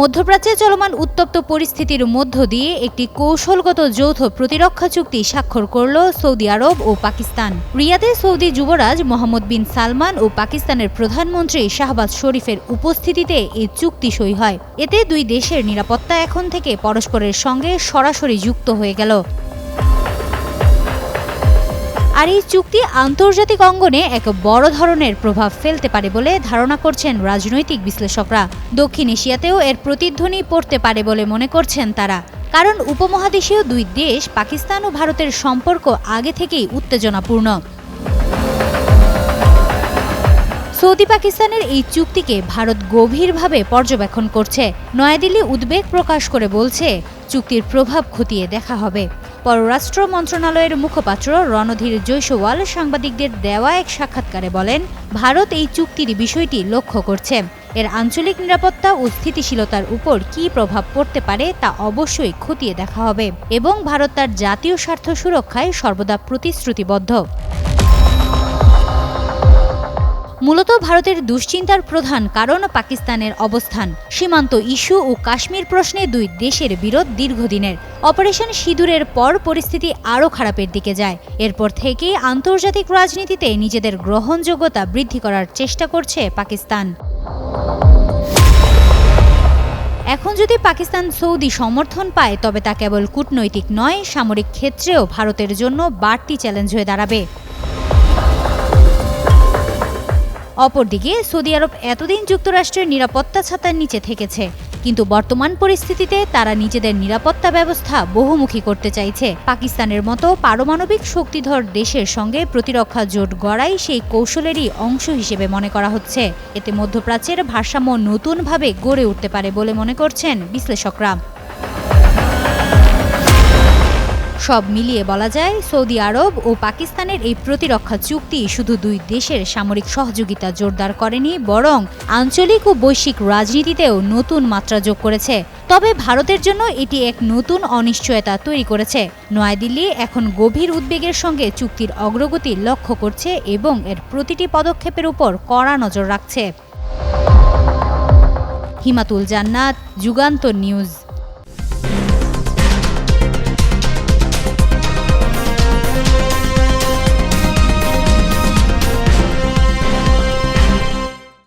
মধ্যপ্রাচ্যে চলমান উত্তপ্ত পরিস্থিতির মধ্য দিয়ে একটি কৌশলগত যৌথ প্রতিরক্ষা চুক্তি স্বাক্ষর করল সৌদি আরব ও পাকিস্তান। রিয়াদে সৌদি যুবরাজ মোহাম্মদ বিন সালমান ও পাকিস্তানের প্রধানমন্ত্রী শাহবাজ শরীফের উপস্থিতিতে এই চুক্তি সই হয়। এতে দুই দেশের নিরাপত্তা এখন থেকে পরস্পরের সঙ্গে সরাসরি যুক্ত হয়ে গেল। আর এই চুক্তি আন্তর্জাতিক অঙ্গনে এক বড় ধরনের প্রভাব ফেলতে পারে বলে ধারণা করছেন রাজনৈতিক বিশ্লেষকরা। দক্ষিণ এশিয়াতেও এর প্রতিধ্বনি পড়তে পারে বলে মনে করছেন তারা। কারণ উপমহাদেশীয় দুই দেশ, পাকিস্তান ও ভারতের সম্পর্ক আগে থেকেই উত্তেজনাপূর্ণ। সৌদি পাকিস্তানের এই চুক্তিকে ভারত গভীরভাবে পর্যবেক্ষণ করছে। নয়াদিল্লি উদ্বেগ প্রকাশ করে বলছে চুক্তির প্রভাব খতিয়ে দেখা হবে। পররাষ্ট্র মন্ত্রণালয়ের মুখপাত্র রণধীর জৈসওয়াল সাংবাদিকদের দেওয়া এক সাক্ষাৎকারে বলেন, ভারত এই চুক্তির বিষয়টি লক্ষ্য করছে। এর আঞ্চলিক নিরাপত্তা ও স্থিতিশীলতার উপর কী প্রভাব পড়তে পারে তা অবশ্যই খতিয়ে দেখা হবে এবং ভারত তার জাতীয় স্বার্থ সুরক্ষায় সর্বদা প্রতিশ্রুতিবদ্ধ। মূলত ভারতের দুশ্চিন্তার প্রধান কারণ পাকিস্তানের অবস্থান। সীমান্ত ইস্যু ও কাশ্মীর প্রশ্নে দুই দেশের বিরোধ দীর্ঘদিনের। অপারেশন সিঁদুরের পর পরিস্থিতি আরও খারাপের দিকে যায়। এরপর থেকেই আন্তর্জাতিক রাজনীতিতে নিজেদের গ্রহণযোগ্যতা বৃদ্ধি করার চেষ্টা করছে পাকিস্তান। এখন যদি পাকিস্তান সৌদি সমর্থন পায়, তবে তা কেবল কূটনৈতিক নয়, সামরিক ক্ষেত্রেও ভারতের জন্য বাড়তি চ্যালেঞ্জ হয়ে দাঁড়াবে। অপরদিকে, সৌদি আরব এতদিন যুক্তরাষ্ট্রের নিরাপত্তা ছাতার নিচে থেকেছে। কিন্তু বর্তমান পরিস্থিতিতে তারা নিজেদের নিরাপত্তা ব্যবস্থা বহুমুখী করতে চাইছে। পাকিস্তানের মতো পারমাণবিক শক্তিধর দেশের সঙ্গে প্রতিরক্ষা জোট গড়াই সেই কৌশলেরই অংশ হিসেবে মনে করা হচ্ছে। এতে মধ্যপ্রাচ্যের ভারসাম্য নতুনভাবে গড়ে উঠতে পারে বলে মনে করছেন বিশ্লেষকরা। সব মিলিয়ে বলা যায়, সৌদি আরব ও পাকিস্তানের এই প্রতিরক্ষা চুক্তি শুধু দুই দেশের সামরিক সহযোগিতা জোরদার করেনি, বরং আঞ্চলিক ও বৈশ্বিক রাজনীতিতেও নতুন মাত্রা যোগ করেছে। তবে ভারতের জন্য এটি এক নতুন অনিশ্চয়তা তৈরি করেছে। নয়াদিল্লি এখন গভীর উদ্বেগের সঙ্গে চুক্তির অগ্রগতি লক্ষ্য করছে এবং এর প্রতিটি পদক্ষেপের উপর কড়া নজর রাখছে। হিমাতুল জান্নাত, যুগান্তর নিউজ।